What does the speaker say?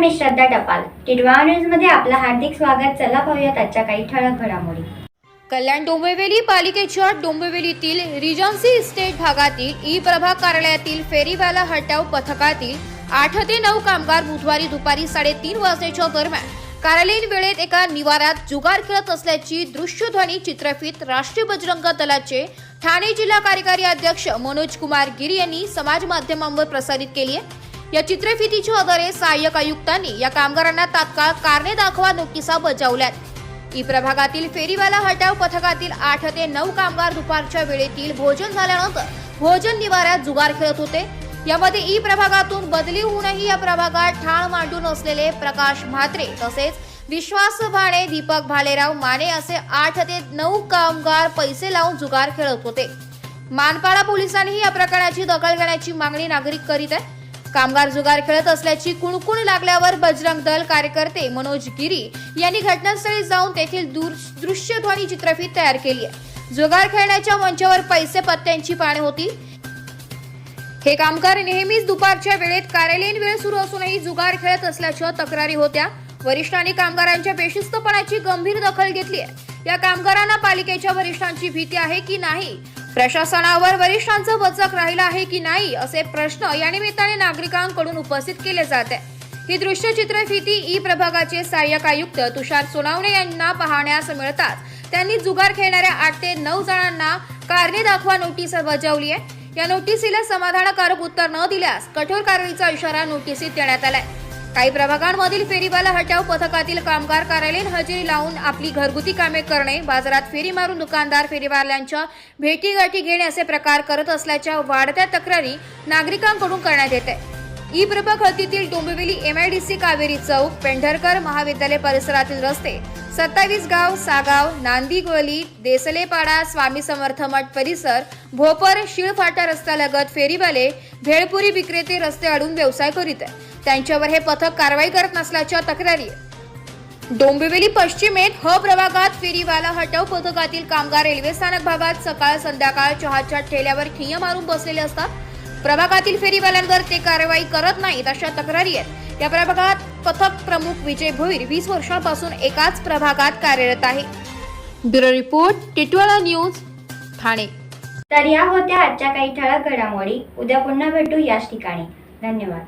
मी श्रद्धा टपाल. टिडवा न्यूजमध्ये आपलं हार्दिक स्वागत. चला पाहूयात आजच्या काही ठळक घडामोडी. कल्याण डोंबिवली पालिकेच्या डोंबिवलीतील रिजन्सी इस्टेट भागातील ई प्रभाग कार्यालयातील फेरीवाला हटाव पथकातील आठ ते नऊ कामगार बुधवारी दुपारी साडेतीन वाजण्याच्या दरम्यान कार्यालयीन वेळेत एका निवारात जुगार खेळत असल्याची दृश्यध्वनी चित्रफित राष्ट्रीय बजरंग दलाचे ठाणे जिल्हा कार्यकारी अध्यक्ष मनोज कुमार गिरी यांनी समाज माध्यमांवर प्रसारित केली आहे. या चित्रफितीच्या आधारे सहाय्यक आयुक्तांनी या कामगारांना तात्काळ कारणे दाखवा नोटिसा बजावल्यात. ई प्रभागातील फेरीवाला हटाव पथकातील आठ ते नऊ कामगार दुपारच्या वेळेतील भोजन झाल्यानंतर भोजन निवाऱ्यात जुगार खेळत होते. यामध्ये ई प्रभागातून बदली होऊनही या प्रभागात ठाण मांडून असलेले प्रकाश म्हात्रे तसेच विश्वास भाणे दीपक भालेराव माने असे आठ ते नऊ कामगार पैसे लावून जुगार खेळत होते. मानपाडा पोलिसांनीही या प्रकरणाची दखल घेण्याची मागणी नागरिक करीत आहे कामगार जुगार खेळत असल्याची कुणकुण लागल्यावर बजरंग दल कार्यकर्ते मनोज गिरी यांनी घटनास्थळी जाऊन तेथील दूर दृश्यध्वनी चित्रफित तयार केली आहे. जुगार खेळण्याच्या मंचावर पैसे पत्त्यांची पाने होती. हे कामगार नेहमीच दुपारच्या वेळेत कार्यालयीन वेळ सुरू असूनही जुगार खेळत असल्याच्या तक्रारी होत्या. वरिष्ठांनी कामगारांच्या बेशिस्तपणाची गंभीर दखल घेतली आहे. या कामगारांना पालिकेच्या वरिष्ठांची भीती आहे की नाही? प्रशासनावर वरिष्ठांचं वचक राहिलं आहे की नाही असे प्रश्न या निमित्ताने नागरिकांकडून उपस्थित केले जात. आहे ही दृश्य चित्रफिती ई प्रभागाचे सहाय्यक आयुक्त तुषार सोनावणे यांना पाहण्यास मिळतात. त्यांनी जुगार खेळणाऱ्या आठ ते नऊ जणांना कारणे दाखवा नोटीस बजावली आहे. या नोटिसीला समाधानकारक उत्तर न दिल्यास कठोर कारवाईचा इशारा नोटीसीत देण्यात आलाय. काही प्रभागांमधील फेरीवाला हटाव पथकातील कामगार कार्यालयीन हजेरी लावून आपली घरगुती कामे करणे बाजारात फेरी मारून दुकानदार फेरीवाल्यांच्या भेटीगाठी घेणे असे प्रकार करत असल्याच्या वाढत्या तक्रारी नागरिकांकडून करण्यात येत. आहे ई प्रभाग हद्दीतील डोंबिवली एमआयडीसी कावेरी चौक पेंढरकर महाविद्यालय परिसरातील रस्ते सत्तावीस गाव सागाव नांदीगवली देसलेपाडा स्वामी समर्थ मठ परिसर भोपर शिळफाटा रस्त्यालगत फेरीवाले भेळपुरी विक्रेते रस्ते अडून व्यवसाय करीत आहे. त्यांच्यावर हे पथक कारवाई करत नसल्याच्या तक्रारी. डोंबिवली पश्चिमेत ह प्रभागात फेरीवाला हटव पथकातील कामगार रेल्वे स्थानक भागात सकाळ संध्याकाळ चहाच्या ठेल्यावर ठिय्या मारून बसलेले असतात. प्रभागातील फेरीवाल्यांवर ते कारवाई करत नाहीत अशा तक्रारी आहेत. या प्रभागात पथक प्रमुख विजय भोईर वीस वर्षांपासून एकाच प्रभागात कार्यरत आहे. Bureau report Titwala news Thane. तर या होत्या आजच्या काही ठळक घडामोडी. उद्या पुन्हा भेटू याच ठिकाणी. धन्यवाद.